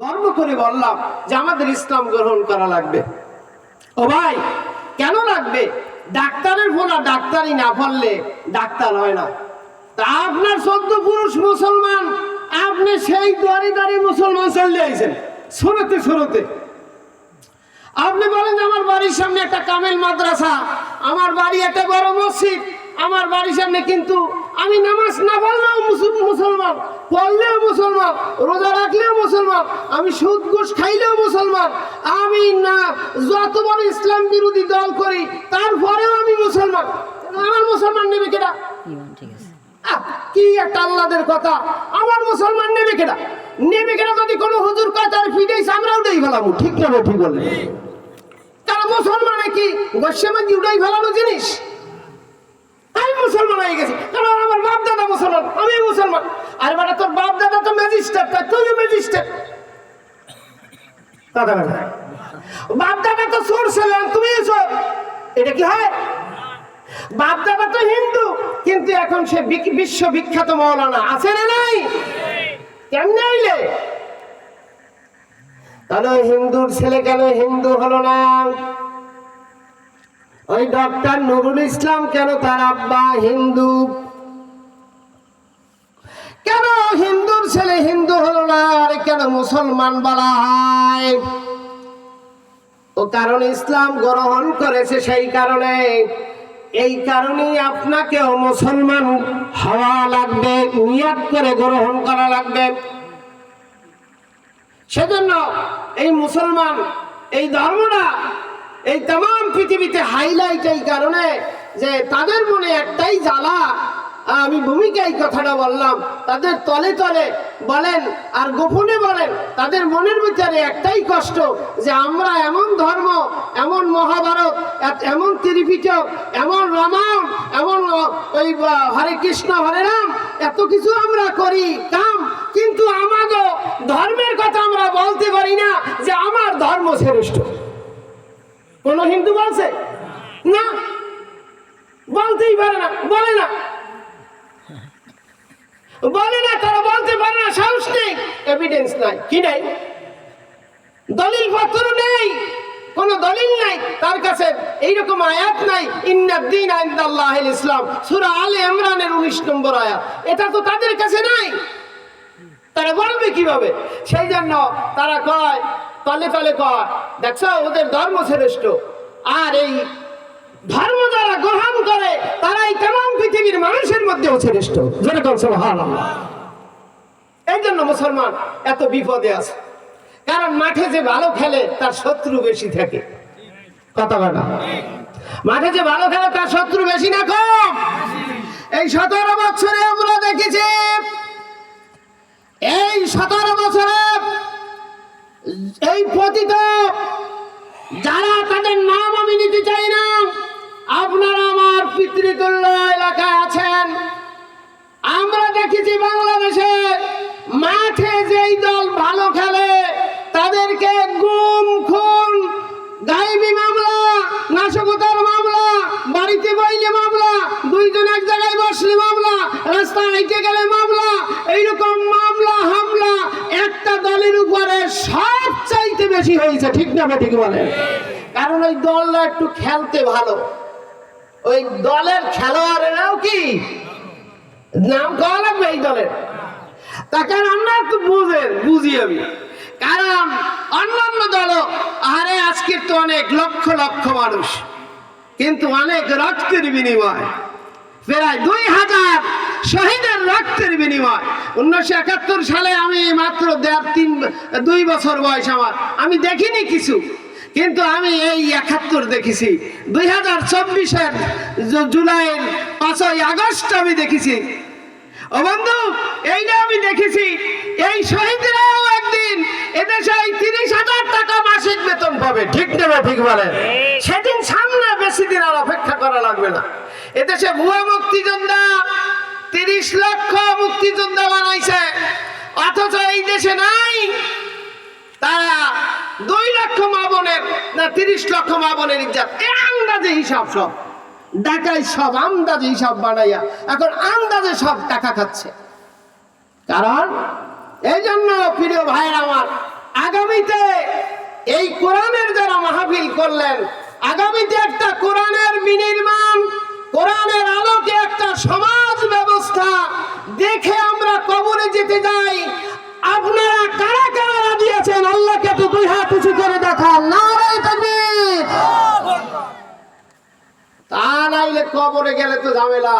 গর্ব করে বললাম যে আমাদের ইসলাম গ্রহণ করা লাগবে। ও ভাই, কেন লাগবে? ডাক্তারের ফোনা ডাক্তারই না ফললে ডাক্তার হয় না। তা আপনার সদ্য পুরুষ মুসলমান, আপনি সেই দাঁড়ি দাঁড়িয়ে মুসলমান চলে আইছেন। শুরুতে শুরুতে। আপনি বলেন আমার বাড়ির সামনে একটা কামেল মাদ্রাসা, আমার বাড়ি একটা বড় মসজিদ, আমার বাড়ির সামনে কিন্তু আমি নামাজ না পড়লেও মুসল- মুসলমান পড়লেও মুসলমান রোজা রাখলেও মুসলমান আমি সুদ ঘুষ খাইলেও মুসলমান আমি না যত বড় ইসলাম বিরোধী দল করি তারপরেও আমি মুসলমান। আমার মুসলমান নেবে কেটা কি একটা আল্লাদের কথা। আমার মুসলমান নেবে কেনা নেবে কেনা যদি কোনো হুজুর কয় তার ফিডেইস আমরাও দেই ফেলাম। ঠিক না ঠিক বললেন তারা মুসলমানে কি গোস্বামী উঠাই ফেলানো জিনিস? মুসলমান হয়ে গেছি। কারণ আমার বাপ দাদা মুসলমান আমি মুসলমান। আর বেটা তোর বাপ দাদা তো ম্যাজিস্ট্রেট তাই তুইও ম্যাজিস্ট্রেট দাদা বেটা বাপ দাদা তো তুমি এটা কি হয়? বাপ দাদা তো হিন্দু, কিন্তু এখন সে বিক- বিশ্ব বিখ্যাত মৌলানা আছে না নাই? কেমনে হইলে? তাহলে হিন্দুর ছেলে, কেন হিন্দু হলো না? ওই ডক্টর নুরুল ইসলাম, কেন তার আব্বা হিন্দু? কেন হিন্দুর ছেলে হিন্দু হলো না? আর কেন মুসলমান বলা হয়? ও কারণ ইসলাম গ্রহণ করেছে সেই কারণে। এই কারণেই আপনাকেও মুসলমান হওয়া লাগবে, নিয়াত করে গ্রহণ করা লাগবে। সেজন্য এই মুসলমান, এই ধর্মটা এই তাম পৃথিবীতে হাইলাইট এই কারণে যে তাদের মনে একটাই জ্বালা, আমি ভূমিকায় কথাটা বললাম, তাদের তলে তলে বলেন আর গোপনে বলেন, তাদের মনের ভিতরে একটাই কষ্ট যে আমরা এমন ধর্ম, এমন মহাভারত এমন ত্রিপিটক, এমন রামায়ণ, এমন ওই হরে কৃষ্ণ, হরে রাম, এত কিছু আমরা করি, কাম, কিন্তু আমাদের ধর্মের কথা আমরা বলতে পারি না যে আমার ধর্ম শ্রেষ্ঠ। কোন হিন্দু বলছে? না। বলতেই পারে না, বলে না। বলে না, তারা বলতে পারে না, সাহস নেই। এভিডেন্স নাই। কি নাই? দলিল পত্র নেই। কোন দলিল নাই। তার কাছে এইরকম আয়াত নাই। ইন্নাদ্দিন আইন্দাল্লাহ ইসলাম। সূরা আলে ইমরানের 19 নম্বর আয়াত। এটা তো তাদের কাছে নাই। তারা বলবে কীভাবে? সেই জন্য তারা কয় তলে তলে কয়, দেখছ, ওদের ধর্ম শ্রেষ্ঠ। আর এই ধর্ম যারা গ্রহণ করে, তারাই তাম পৃথিবীর মানুষের মধ্যেও শ্রেষ্ঠ। যেরকম সুবহানাল্লাহ। এই জন্য মুসলমান এত বিপদে আছে। কারণ মাঠে যে ভালো খেলে, তার শত্রু বেশি থাকে। কথা বলা মাঠে যে ভালো খেলে, তার শত্রু বেশি না কম। এই সতেরো বছরে আমরা দেখেছি, এই সতেরো বছরে এই পতিত, যারা তাদের নাম আমি নিতে চাই না, আপনারা আমার পিতৃতুল্য এলাকায় আছেন। আমরা দেখেছি বাংলাদেশে মাঠে যেই দল ভালো খেলে, তাদেরকে গুম, খুন গাইবি মামলা, নাশকতার মামলা, বাড়িতে বইলে মামলা, দুইজন এক জায়গায় বসলে মামলা রাস্তা হাইটে গেলে মামলা এইরকম মামলা হামলা একটা দলের উপরে সব চাইতে বেশি হয়েছে, ঠিক না ঠিক বলে কারণ ওই দলটা একটু খেলতে ভালো। ওই দলের খেলোয়াড়েরাও কি? নাম কওয়া লাগবে এই দলের? একটু বুঝেন, বুঝি আমি। কারণ অন্যান্য দল আরে আজকের তো অনেক লক্ষ লক্ষ মানুষ, কিন্তু অনেক রক্তের বিনিময়। প্রায় দুই হাজার শহীদের রক্তের বিনিময়। উনিশশো একাত্তর সালে আমি মাত্র দেড় দুই বছর বয়স আমার। আমি দেখিনি কিছু কিন্তু আমি এই একাত্তর দেখেছি। দুই হাজার চব্বিশের জুলাইয়ের পাঁচই আগস্ট আমি দেখেছি। ও বন্ধু এইটা আমি দেখেছি। এই শহীদরাও একদিন এদেশে এই তিরিশ হাজার টাকা মাসিক বেতন পাবে। ঠিক নেবে ঠিক বলে সেদিন সামনে বেশি দিন আর অপেক্ষা করা লাগবে না। এদেশে ভুয়া মুক্তিযোদ্ধা তিরিশ লক্ষ মুক্তিযোদ্ধা বানাইছে। অথচ এই দেশে নাই। বোনের না, তিরিশ লক্ষ মা বোনের ইজ্জাত। এ আন্দাজে হিসাব সব। ঢাকায় সব আন্দাজে হিসাব বানাইয়া এখন আন্দাজে সব টাকা খাচ্ছে। কারণ এই জন্য প্রিয় ভাইয়ের আমার, আগামীতে এই কোরআনের যারা মাহফিল করলেন করে দেখান নারাই তাকবীর। তা নাইলে কবরে গেলে তো ঝামেলা।